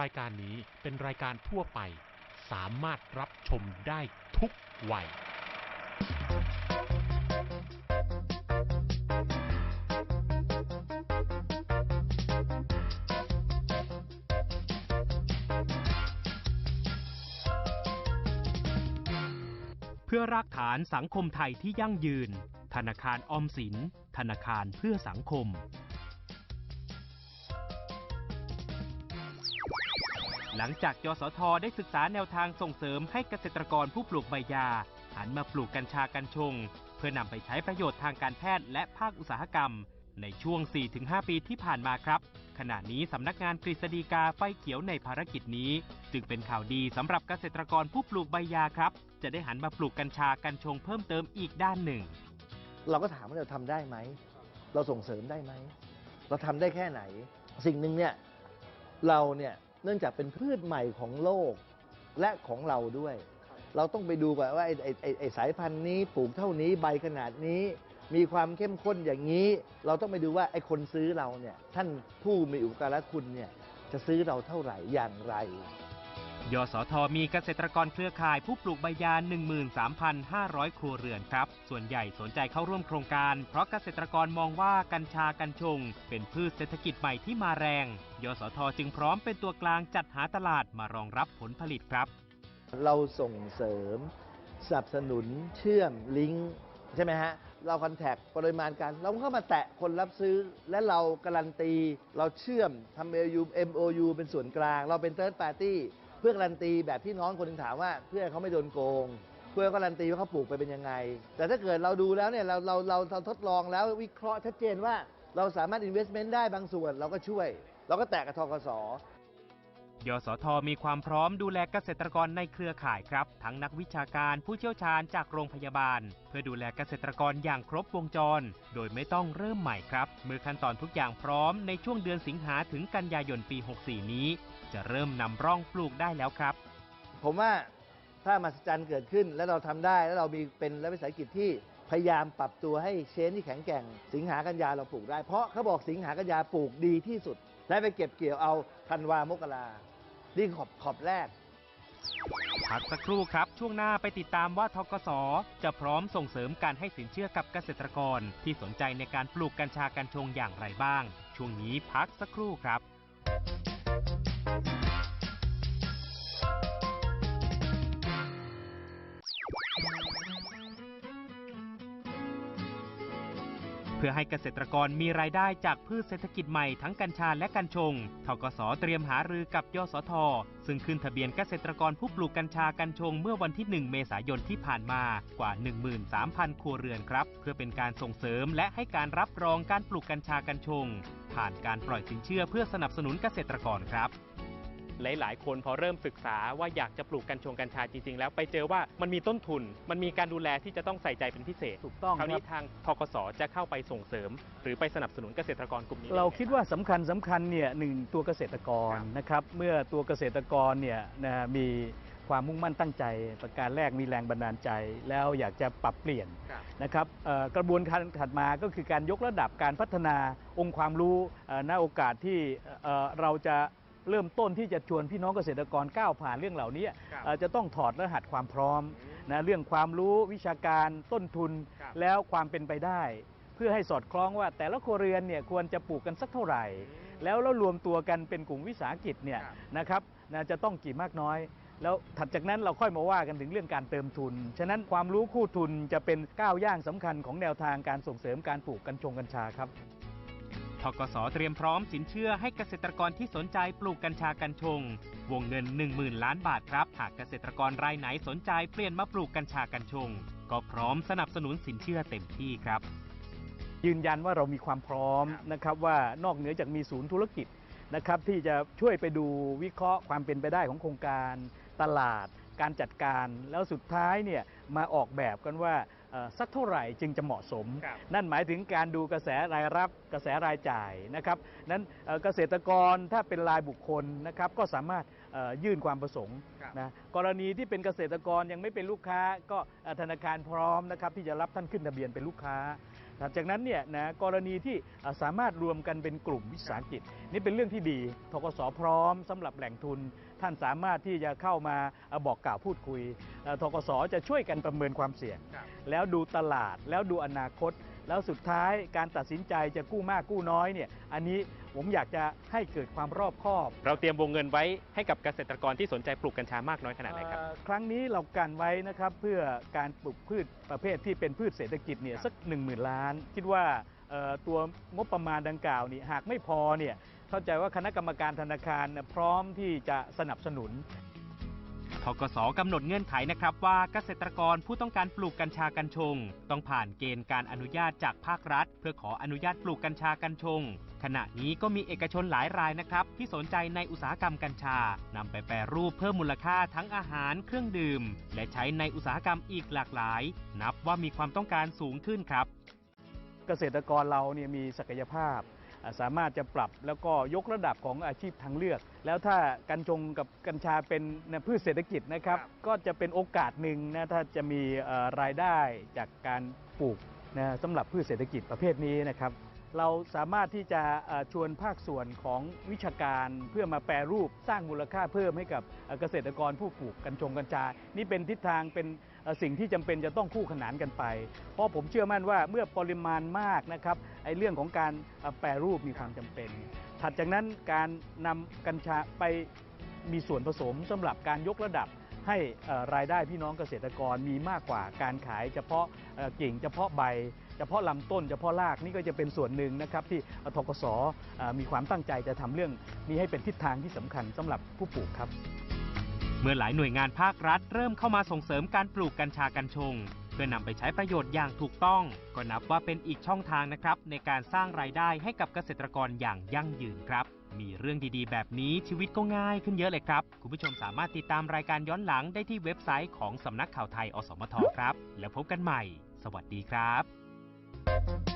รายการนี้เป็นรายการทั่วไป สามารถรับชมได้ทุกวัย เพื่อรากฐานสังคมไทยที่ยั่งยืน ธนาคารออมสิน ธนาคารเพื่อสังคม หลังจากยสทได้ศึกษาแนวทางส่งเสริมให้เกษตรกรผู้ปลูกใบยา หันมาปลูกกัญชากัญชง เพื่อนำไปใช้ประโยชน์ทางการแพทย์และภาคอุตสาหกรรม ในช่วง 4-5 ปีที่ผ่านมาครับ ขณะนี้สำนักงานกฤษฎีกาไฟเขียวในภารกิจนี้ จึงเป็นข่าวดีสำหรับเกษตรกรผู้ปลูกใบยาครับ จะได้หันมาปลูกกัญชากัญชงเพิ่มเติมอีกด้านหนึ่ง เราก็ถามว่าเราทำได้ไหม เราส่งเสริมได้ไหม เราทำได้แค่ไหน สิ่งหนึ่งเนี่ย เราเนี่ย เนื่องจากเป็นพืชใหม่ของโลกและของเราด้วย เราต้องไปดูก่อนว่าไอ้ไอ้ไอ้ไอ้สายพันธุ์นี้ปลูกเท่านี้ใบขนาดนี้ มีความเข้มข้นอย่างนี้ เราต้องไปดูว่าไอ้คนซื้อเราเนี่ยท่านผู้มีอุปการะคุณเนี่ยจะซื้อเราเท่าไหร่อย่างไร ยสทมีเกษตรกรเครือข่ายผู้ปลูกใบยา 13,500 ครัวเรือนครับ ส่วนใหญ่สนใจเข้าร่วมโครงการ เพราะเกษตรกรมองว่ากัญชากัญชง เป็นพืชเศรษฐกิจใหม่ที่มาแรง ยสทจึงพร้อมเป็นตัวกลางจัดหาตลาดมารองรับผลผลิตครับ เราส่งเสริมสนับสนุนเชื่อมลิงก์ใช่ไหมฮะ เราคอนแทคปริมาณการ เราเข้ามาแตะคนรับซื้อ และเราการันตี เราเชื่อมทำ MOU เป็นส่วนกลาง เราเป็น Third Party เพื่อการันตีแบบที่น้องคนหนึงถามว่า เพื่อเขาไม่โดนโกง เพื่อการันตีว่าเขาปลูกไปเป็นยังไง แต่ถ้าเกิดเราดูแล้วเนี่ยเราเราเราเราทดลองแล้ววิเคราะห์ชัดเจนว่า เราสามารถ investment ได้บางส่วนเราก็ช่วย เราก็แตะกับทกส ยสทมีความพร้อมดูแลเกษตรกรในเครือข่ายครับ ทั้งนักวิชาการผู้เชี่ยวชาญจากโรงพยาบาล เพื่อดูแลเกษตรกรอย่างครบวงจร โดยไม่ต้องเริ่มใหม่ครับ เมื่อขั้นตอนทุกอย่างพร้อมในช่วงเดือนสิงหาถึงกันยายนปี 64 นี้ จะเริ่มนำร่องปลูกได้แล้วครับ ผมว่าถ้ามหัศจรรย์เกิดขึ้นแล้วเราทำได้แล้วเรามีเป็นรัฐวิสาหกิจที่พยายามปรับตัวให้เชนที่แข็งแกร่ง สิงหากันยาเราปลูกได้เพราะเขาบอกสิงหากันยาปลูกดีที่สุด และไปเก็บเกี่ยวเอาธันวามกรา นี่ขอบขอบแรก พักสักครู่ครับ ช่วงหน้าไปติดตามว่าทกสจะพร้อมส่งเสริมการให้สินเชื่อกับเกษตรกร ที่สนใจในการปลูกกัญชากัญชงอย่างไรบ้าง ช่วงนี้พักสักครู่ครับ พื่อให้เกษตรกรมีรายได้จากพืชเศรษฐกิจใหม่ทั้งกัญชาและกัญชงทกสเตรียมหารือกับยสท ซึ่งขึ้นทะเบียนเกษตรกรผู้ปลูกกัญชากัญชงเมื่อวันที่ 1 เมษายนที่ผ่านมากว่า 13,000 ครัวเรือนครับ เพื่อเป็นการส่งเสริมและให้การรับรองการปลูกกัญชากัญชง ผ่านการปล่อยสินเชื่อเพื่อสนับสนุนเกษตรกรครับ หลายๆ คนพอเริ่มศึกษาว่าอยากจะปลูกกัญชงกัญชาจริง ๆ แล้วไปเจอว่ามันมีต้นทุน มันมีการดูแลที่จะต้องใส่ใจเป็นพิเศษถูกต้องคราวคนี้รับทางทกสจะเข้าไปส่งเสริม หรือไปสนับสนุนเกษตรกรกลุ่มนี้ เราได้ไหมคิดว่าสำคัญสำคัญเนี่ยหนึ่งตัวเกษตรกรครับนะครับเมื่อตัวเกษตรกรเนี่ยนะมีความมุ่งมั่นตั้งใจ ประการแรกมีแรงบันดาลใจ แล้วอยากจะปรับเปลี่ยนครับนะครับเอ่อกระบวนการถัดมาก็คือการยกระดับการพัฒนาองค์ความรู้เอ่อณโอกาสที่เอ่อเราจะ เริ่มต้นที่จะชวนพี่น้องเกษตรกรก้าวผ่านเรื่องเหล่านี้ครับเอ่อจะต้องถอดรหัสความพร้อมอืมนะเรื่องความรู้วิชาการต้นทุนครับแล้วความเป็นไปได้ เพื่อให้สอดคล้องว่าแต่ละครัวเรือนเนี่ยควรจะปลูกกันสักเท่าไหร่ แล้วแล้วรวมตัวกันเป็นกลุ่มวิสาหกิจเนี่ยครับนะครับนะจะต้องกี่มากน้อยแล้วถัดจากนั้นเราค่อยมาว่ากันถึงเรื่องการเติมทุน ฉะนั้นความรู้คู่ทุนจะเป็นก้าวย่างสำคัญของแนวทางการส่งเสริมการปลูกกัญชงกัญชาครับ ทกสเตรียมพร้อมสินเชื่อให้เกษตรกรที่สนใจปลูกกัญชากัญชง วงเงิน 10,000 ล้านบาทครับ หากเกษตรกรรายไหนสนใจเปลี่ยนมาปลูกกัญชากัญชง ก็พร้อมสนับสนุนสินเชื่อเต็มที่ครับ ยืนยันว่าเรามีความพร้อมนะครับว่านอกเหนือจากมีศูนย์ธุรกิจนะครับที่จะช่วยไปดูวิเคราะห์ความเป็นไปได้ของโครงการตลาดการจัดการแล้วสุดท้ายเนี่ยมาออกแบบกันว่า สักเท่าไหร่จึงจะเหมาะสมครับนั่นหมายถึงการดูกระแสรายรับกระแสรายจ่ายนะครับนั้นเอ่อเกษตรกรถ้าเป็นรายบุคคลนะครับก็สามารถเอ่อยื่นความประสงค์ครับนะกรณีที่เป็นเกษตรกรยังไม่เป็นลูกค้า ก็เอ่อธนาคารพร้อมนะครับที่จะรับท่านขึ้นทะเบียนเป็นลูกค้าถัด จากนั้นเนี่ยนะกรณีที่อ่าสามารถรวมกันเป็นกลุ่มวิสาหกิจ นี่เป็นเรื่องที่ดีทกสพร้อมสำหรับแหล่งทุน ท่านสามารถที่จะเข้ามาอ่าบอกกล่าวพูดคุยอ่าทกสจะช่วยกันประเมินความเสี่ยง แล้วดูตลาดแล้วดูอนาคต แล้วสุดท้ายการตัดสินใจจะกู้มากกู้น้อยเนี่ยอันนี้ผมอยากจะให้เกิดความรอบคอบ เราเตรียมวงเงินไว้ให้กับเกษตรกรที่สนใจปลูกกัญชามากน้อยขนาดไหนครับเอ่อครั้งนี้เรากันไว้นะครับเพื่อการปลูกพืชประเภทที่เป็นพืชเศรษฐกิจเนี่ยสัก 1 0,000 ล้าน คิดว่าเอ่อตัวงบประมาณดังกล่าวนี่หากไม่พอเนี่ยเข้าใจว่าคณะกรรมการธนาคารเนี่ยพร้อมที่จะสนับสนุน ทกสกำหนดเงื่อนไขนะครับว่าเกษตรกรผู้ต้องการปลูกกัญชากัญชง ต้องผ่านเกณฑ์การอนุญาตจากภาครัฐ เพื่อขออนุญาตปลูกกัญชากัญชง ขณะนี้ก็มีเอกชนหลายรายนะครับ ที่สนใจในอุตสาหกรรมกัญชานำไปแปรรูปเพิ่มมูลค่าทั้งอาหารเครื่องดื่ม และใช้ในอุตสาหกรรมอีกหลากหลาย นับว่ามีความต้องการสูงขึ้นครับ เกษตรกรเราเนี่ยมีศักยภาพ สามารถจะปรับแล้วก็ยกระดับของอาชีพทางเลือก แล้วถ้ากัญชงกับกัญชาเป็นพืชเศรษฐกิจนะครับ ก็จะเป็นโอกาสหนึ่งนะถ้าจะมีเอ่อรายได้จากการปลูกนะสำหรับพืชเศรษฐกิจประเภทนี้นะครับ เราสามารถที่จะชวนภาคส่วนของวิชาการเพื่อมาแปรรูปสร้างมูลค่าเพิ่มให้กับเกษตรกรผู้ปลูกกัญชงกัญชา นี่เป็นทิศทางเป็นสิ่งที่จำเป็นจะต้องคู่ขนานกันไป เพราะผมเชื่อมั่นว่าเมื่อปริมาณมากนะครับไอ้เรื่องของการแปรรูปมีความจำเป็น ถัดจากนั้นการนำกัญชาไปมีส่วนผสมสำหรับการยกระดับให้รายได้พี่น้องเกษตรกรมีมากกว่าการขายเฉพาะเกิ่งเฉพาะใบ เฉพาะลำต้นเฉพาะรากนี่ก็จะเป็นส่วนหนึ่งนะครับที่ทกสเอ่อมีความตั้งใจจะทำเรื่องนี้ให้เป็นทิศทางที่สำคัญสำหรับผู้ปลูกครับ เมื่อหลายหน่วยงานภาครัฐ เริ่มเข้ามาส่งเสริมการปลูกกัญชากัญชง เพื่อนำไปใช้ประโยชน์อย่างถูกต้อง ก็นับว่าเป็นอีกช่องทางนะครับ ในการสร้างรายได้ให้กับเกษตรกรอย่างยั่งยืนครับมีเรื่องดีๆ แบบนี้ชีวิตก็ง่ายขึ้นเยอะเลยครับ คุณผู้ชมสามารถติดตามรายการย้อนหลังได้ที่เว็บไซต์ของสำนักข่าวไทยอสมทครับ แล้วพบกันใหม่ สวัสดีครับ thank you